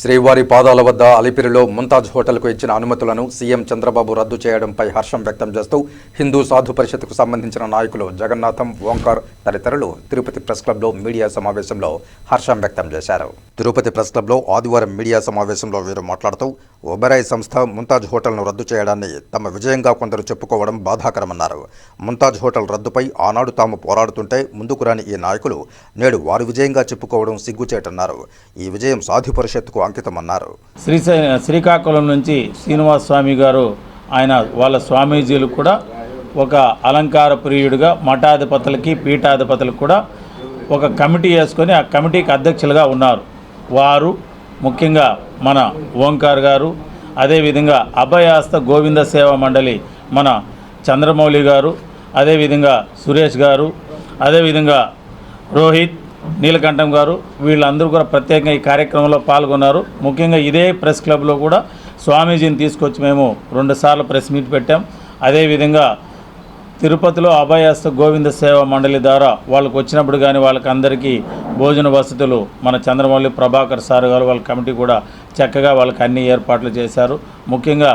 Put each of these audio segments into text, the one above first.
శ్రీవారి పాదాల వద్ద అలిపిరిలో ముంతాజ్ హోటల్కు ఇచ్చిన అనుమతులను సీఎం చంద్రబాబు రద్దు చేయడంపై హర్షం వ్యక్తం చేస్తూ హిందూ సాధు పరిషత్కు సంబంధించిన నాయకులు జగన్నాథం ఓంకార్ తదితరులు తిరుపతి ప్రెస్ క్లబ్లో మీడియా సమావేశంలో హర్షం వ్యక్తం చేశారు. తిరుపతి ప్రెస్ క్లబ్లో ఆదివారం మీడియా సమావేశంలో వీరు మాట్లాడుతూ ఒబెరాయ్ సంస్థ ముంతాజ్ హోటల్ను రద్దు చేయడాన్ని తమ విజయంగా కొందరు చెప్పుకోవడం బాధాకరమన్నారు. ముంతాజ్ హోటల్ రద్దుపై ఆనాడు తాము పోరాడుతుంటే ముందుకు రాని ఈ నాయకులు నేడు వారు విజయంగా చెప్పుకోవడం సిగ్గుచేటన్నారు. ఈ విజయం సాధు పరిషత్కు అంకితమన్నారు. శ్రీ శ్రీకాకుళం నుంచి శ్రీనివాస స్వామి గారు ఆయన వాళ్ళ స్వామీజీలు కూడా ఒక అలంకార ప్రియుడిగా మఠాధిపతులకి పీఠాధిపతులకు కూడా ఒక కమిటీ వేసుకొని ఆ కమిటీకి అధ్యక్షులుగా ఉన్నారు. వారు ముఖ్యంగా మన ఓంకార్ గారు అదేవిధంగా అభయాస్త గోవింద సేవా మండలి మన చంద్రమౌళి గారు అదేవిధంగా సురేష్ గారు అదేవిధంగా రోహిత్ నీలకంఠం గారు వీళ్ళందరూ కూడా ప్రత్యేకంగా ఈ కార్యక్రమంలో పాల్గొన్నారు. ముఖ్యంగా ఇదే ప్రెస్ క్లబ్లో కూడా స్వామీజీని తీసుకొచ్చి మేము రెండుసార్లు ప్రెస్ మీట్ పెట్టాం. అదేవిధంగా తిరుపతిలో అభయాస్త గోవింద సేవ మండలి ద్వారా వాళ్ళకు వచ్చినప్పుడు కానీ వాళ్ళకందరికీ భోజన వసతులు మన చంద్రమౌళి ప్రభాకర్ సార్ గారు వాళ్ళ కమిటీ కూడా చక్కగా వాళ్ళకి అన్ని ఏర్పాట్లు చేశారు. ముఖ్యంగా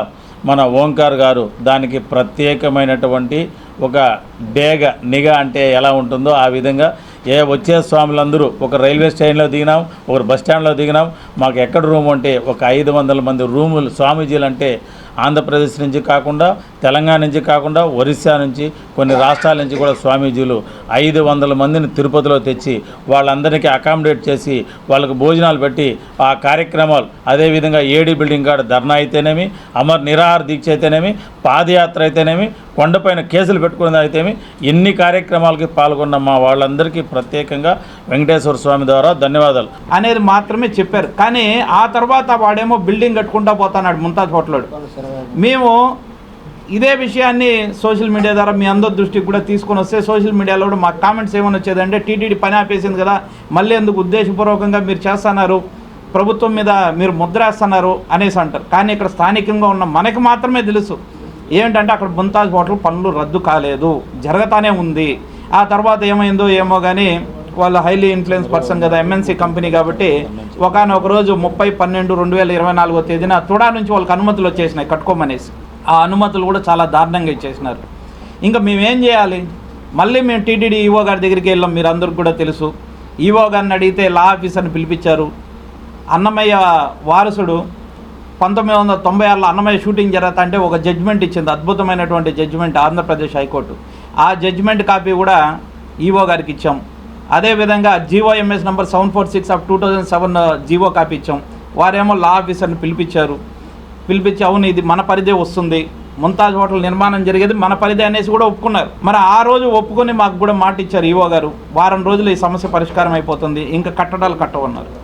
మన ఓంకార్ గారు దానికి ప్రత్యేకమైనటువంటి ఒక డేగ నిఘా అంటే ఎలా ఉంటుందో ఆ విధంగా ఏ వచ్చే స్వాములందరూ ఒక రైల్వే స్టేషన్లో దిగినాం ఒక బస్ స్టాండ్లో దిగినాం. మాకు ఎక్కడ రూమ్ అంటే ఒక ఐదు వందల మంది రూములు స్వామీజీలు అంటే ఆంధ్రప్రదేశ్ నుంచి కాకుండా తెలంగాణ నుంచి కాకుండా ఒరిస్సా నుంచి కొన్ని రాష్ట్రాల నుంచి కూడా స్వామీజీలు ఐదు వందల మందిని తిరుపతిలో తెచ్చి వాళ్ళందరికీ అకామిడేట్ చేసి వాళ్ళకు భోజనాలు పెట్టి ఆ కార్యక్రమాలు అదేవిధంగా ఏడీ బిల్డింగ్ కాడ ధర్నా అయితేనేమి అమర్ నిరాహార దీక్ష అయితేనేమి పాదయాత్ర అయితేనేమి కొండపైన కేసులు పెట్టుకున్నది అయితేమి ఎన్ని కార్యక్రమాలకి పాల్గొన్న మా వాళ్ళందరికీ ప్రత్యేకంగా వెంకటేశ్వర స్వామి ద్వారా ధన్యవాదాలు. అనేది మాత్రమే చెప్పారు. కానీ ఆ తర్వాత వాడేమో బిల్డింగ్ కట్టుకుంటా పోతాడు ముంతాజ్ హోటల్లో మేము ఇదే విషయాన్ని సోషల్ మీడియా ద్వారా మీ అందరి దృష్టికి కూడా తీసుకొని వస్తే సోషల్ మీడియాలో కూడా మా కామెంట్స్ ఏమైనా వచ్చేదంటే టీటీడీ పని ఆపేసింది కదా మళ్ళీ ఎందుకు ఉద్దేశపూర్వకంగా మీరు చేస్తున్నారు ప్రభుత్వం మీద మీరు ముద్రేస్తున్నారు అనేసి అంటారు. కానీ ఇక్కడ స్థానికంగా ఉన్న మనకి మాత్రమే తెలుసు. ఏంటంటే అక్కడ ముంతాజ్ హోటల్ పనులు రద్దు కాలేదు జరగతానే ఉంది. ఆ తర్వాత ఏమైందో ఏమో కానీ వాళ్ళు హైలీ ఇన్ఫ్లుయెన్స్ పర్సన్ కదా ఎంఎన్సీ కంపెనీ కాబట్టి ఒకనొక రోజు ముప్పై పన్నెండు రెండు వేల ఇరవై నాలుగో తేదీన తుడా నుంచి వాళ్ళకి అనుమతులు వచ్చేసినాయి కట్టుకోమనేసి. ఆ అనుమతులు కూడా చాలా దారుణంగా ఇచ్చేసినారు. ఇంకా మేమేం చేయాలి? మళ్ళీ మేము టీటీడీ ఈవో గారి దగ్గరికి వెళ్ళాం మీరు అందరికి కూడా తెలుసు. ఈవో గారిని అడిగితే లా ఆఫీసర్ని పిలిపించారు. అన్నమయ్య వారసుడు పంతొమ్మిది వందల తొంభై ఆరులో అన్నమయ్య షూటింగ్ జరుగుతా అంటే ఒక జడ్జిమెంట్ ఇచ్చింది అద్భుతమైనటువంటి జడ్జిమెంట్ ఆంధ్రప్రదేశ్ హైకోర్టు. ఆ జడ్జిమెంట్ కాపీ కూడా ఈవో గారికి ఇచ్చాం. అదేవిధంగా GOMS number seven four six of two thousand seven GO copy ఇచ్చాం. వారేమో లా ఆఫీసర్ని పిలిపించారు. పిలిపించి అవును ఇది మన పరిధే వస్తుంది. ముంతాజ్ హోటల్ నిర్మాణం జరిగేది మన పరిధి అనేసి కూడా ఒప్పుకున్నారు. మరి ఆ రోజు ఒప్పుకొని మాకు కూడా మాట ఇచ్చారు ఈవో గారు. వారం రోజులు ఈ సమస్య పరిష్కారం అయిపోతుంది. ఇంకా కట్టడాలు కట్టవన్నారు.